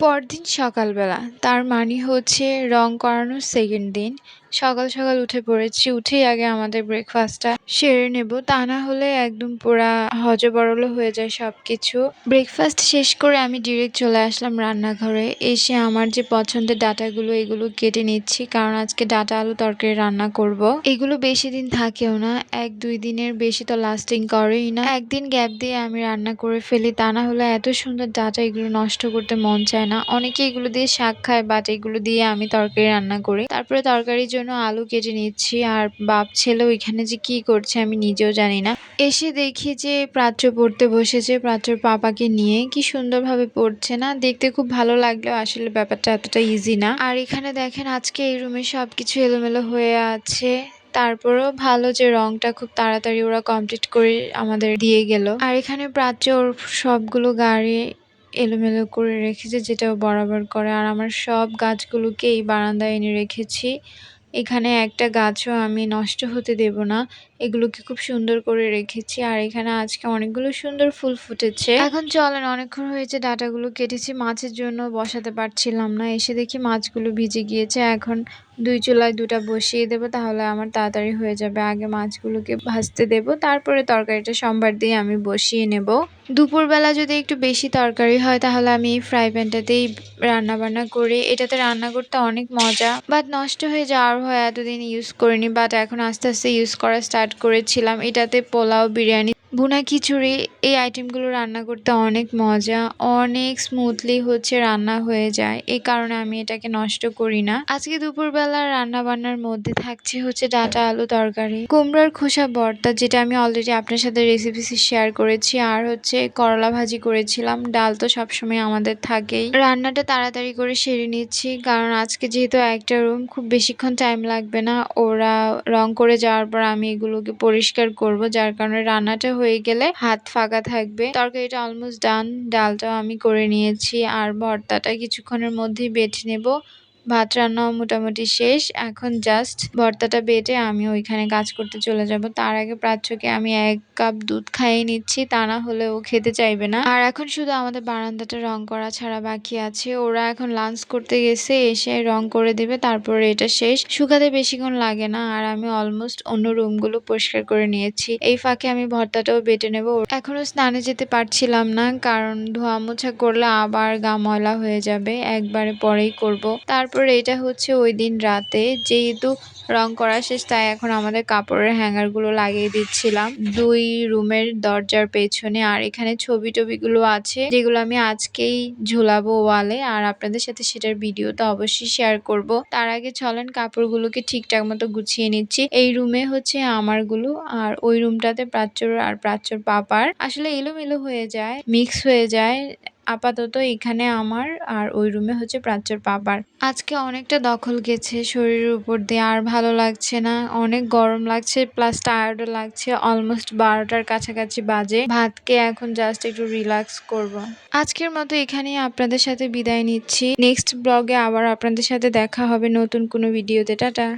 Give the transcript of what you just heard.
পরদিন সকালবেলা তার মানে হচ্ছে রং করানোর সেকেন্ড দিন। সকাল সকাল উঠে পড়েছি। উঠেই আগে আমাদের ব্রেকফাস্টটা সেরে নেব। তা না হলে একদম পুরা হজবরল হয়ে যায় সব কিছু ব্রেকফাস্ট শেষ করে আমি ডিরেক্ট চলে আসলাম রান্নাঘরে। এসে আমার যে পছন্দের ডাটাগুলো, এগুলো কেটে নিচ্ছি। কারণ আজকে ডাটা আলু তরকারি রান্না করব। এগুলো বেশি দিন থাকেও না। এক দুই দিনের বেশি তো লাস্টিং করেই না। একদিন গ্যাপ দিয়ে আমি রান্না করে ফেলি। তা না হলে এত সুন্দর ডাটা এগুলো নষ্ট করতে মন চায় না। অনেকে এগুলো দিয়ে শাক খায় বাট এগুলো দিয়ে আমি তরকারি রান্না করি। তারপরে তরকারির জন্য আলু কেটে নিচ্ছি আর বাপ ছেলে ওইখানে যে কি করছে আমি নিজেও জানি না। এসে দেখি যে প্রাচ্য পড়তে বসেছে প্রাচ্যর পাপাকে নিয়ে। কি সুন্দরভাবে পড়ছে না? দেখতে খুব ভালো লাগলেও আসলে ব্যাপারটা এতটা ইজি না। আর এখানে দেখেন, আজকে এই রুমে সবকিছু এলোমেলো হয়ে আছে। তারপরেও ভালো যে রংটা খুব তাড়াতাড়ি ওরা কমপ্লিট করে আমাদের দিয়ে গেল। আর এখানে প্রাচ্য ওর সবগুলো গাড়ি এলোমেলো করে রেখেছে, যেটা ও বরাবর করে। আর আমার সব গাছগুলোকে এই বারান্দায় এনে রেখেছি। এখানে একটা গাছও আমি নষ্ট হতে দেব না। এগুলোকে খুব সুন্দর করে রেখেছি। আর এখানে আজকে অনেকগুলো সুন্দর ফুল ফুটেছে। এখন চলেন অনেকক্ষণ হয়েছে ডাটাগুলো কেটেছি। মাছের জন্য বসাতে পারছিলাম না। এসে দেখি মাছগুলো ভিজে গিয়েছে। এখন দুই চুলায় দুটা বসিয়ে দেবো, তাহলে আমার তাড়াতাড়ি হয়ে যাবে। আগে মাছগুলোকে ভাজতে দেব, তারপরে তরকারিটা সোমবার দিয়ে আমি বসিয়ে নেব। দুপুরবেলা যদি একটু বেশি তরকারি হয়, তাহলে আমি এই ফ্রাই প্যানটাতেই রান্না বান্না করি। এটাতে রান্না করতে অনেক মজা বাট নষ্ট হয়ে যাওয়ার হয় এতদিন ইউজ করিনি বাট এখন আস্তে আস্তে ইউজ করা স্টার্ট করেছিলাম। এটাতে পোলাও, বিরিয়ানি ভুনা খিচুড়ি, এই আইটেমগুলো রান্না করতে অনেক মজা, অনেক স্মুথলি হচ্ছে রান্না হয়ে যায়। এই কারণে আমি এটাকে নষ্ট করি না। আজকে দুপুরবেলা রান্না বান্নার মধ্যে থাকছে হচ্ছে ডাটা আলু তরকারি, কুমড়ার খোসা ভর্তা, যেটা আমি অলরেডি আপনার সাথে রেসিপি শেয়ার করেছি, আর হচ্ছে করলা ভাজি করেছিলাম, ডাল তো সবসময় আমাদের থাকেই। রান্নাটা তাড়াতাড়ি করে সেরে নিচ্ছি, কারণ আজকে যেহেতু একটা রুম খুব বেশিক্ষণ টাইম লাগবে না। ওরা রং করে যাওয়ার পর আমি এগুলোকে পরিষ্কার করব, যার কারণে রান্নাটা হয়ে গেলে হাত ফাঁকা থাকবে। তরকারিটা অলমোস্ট ডান ডালটাও আমি করে নিয়েছি, আর ভর্তাটা কিছুক্ষণের মধ্যেই বেটে নেব। ভাত রান্নাও মোটামুটি শেষ। এখন জাস্ট ভর্তাটা বেটে আমি ওইখানে কাজ করতে চলে যাব। তার আগে প্রাচ্যকে আমি এক কাপ দুধ খাইয়ে নিচ্ছি, তা না হলে ও খেতে চাইবে না। আর এখন শুধু আমাদের বারান্দাটা রং করা ছাড়া বাকি আছে। ওরা এখন লাঞ্চ করতে গেছে, এসে রং করে দেবে, তারপরে এটা শেষ। শুকাতে বেশিক্ষণ লাগে না, আর আমি অলমোস্ট অন্য রুমগুলো পরিষ্কার করে নিয়েছি। এই ফাঁকে আমি ভর্তাটাও বেটে নেব। এখনও স্নানে যেতে পারছিলাম না, কারণ ধোয়া মোছা করলে আবার গা ময়লা হয়ে যাবে। একবারে পরেই করব। তারপর তারপর এটা হচ্ছে ওই দিন রাতে যেহেতু রং করা শেষ, তাই এখন আমাদের কাপড়ের হ্যাঙ্গারগুলো লাগিয়ে দিচ্ছিলাম। দুই রুমের দরজার পেছনে আর এখানে ছবি টবিগুলো আছে, যেগুলো আমি আজকেই ঝুলাবো ওয়ালে। আর আপনাদের সাথে সেটার ভিডিও তো অবশ্যই শেয়ার করব। তার আগে চলেন, কাপড়গুলোকে ঠিকঠাক মতো গুছিয়ে নিচ্ছি। এই রুমে হচ্ছে আমারগুলো আর ওই রুমটাতে প্রাচ্যর আর প্রাচ্যর পাপার। আসলে এলোমেলো হয়ে যায়, মিক্স হয়ে যায়। আপাতত এখানে আমার আর ওই রুমে হচ্ছে প্রাচ্যর পাপার আজকে অনেকটা দখল গেছে শরীরের উপর দিয়ে, আর ভালো লাগছে না। অনেক গরম লাগছে প্লাস টায়ার্ডও লাগছে। অলমোস্ট বারোটার কাছাকাছি বাজে। ভাতকে এখন জাস্ট একটু রিল্যাক্স করব। আজকের মতো এখানেই আপনাদের সাথে বিদায় নিচ্ছি। নেক্সট ব্লগে আবার আপনাদের সাথে দেখা হবে নতুন কোনো ভিডিওতে টাটা!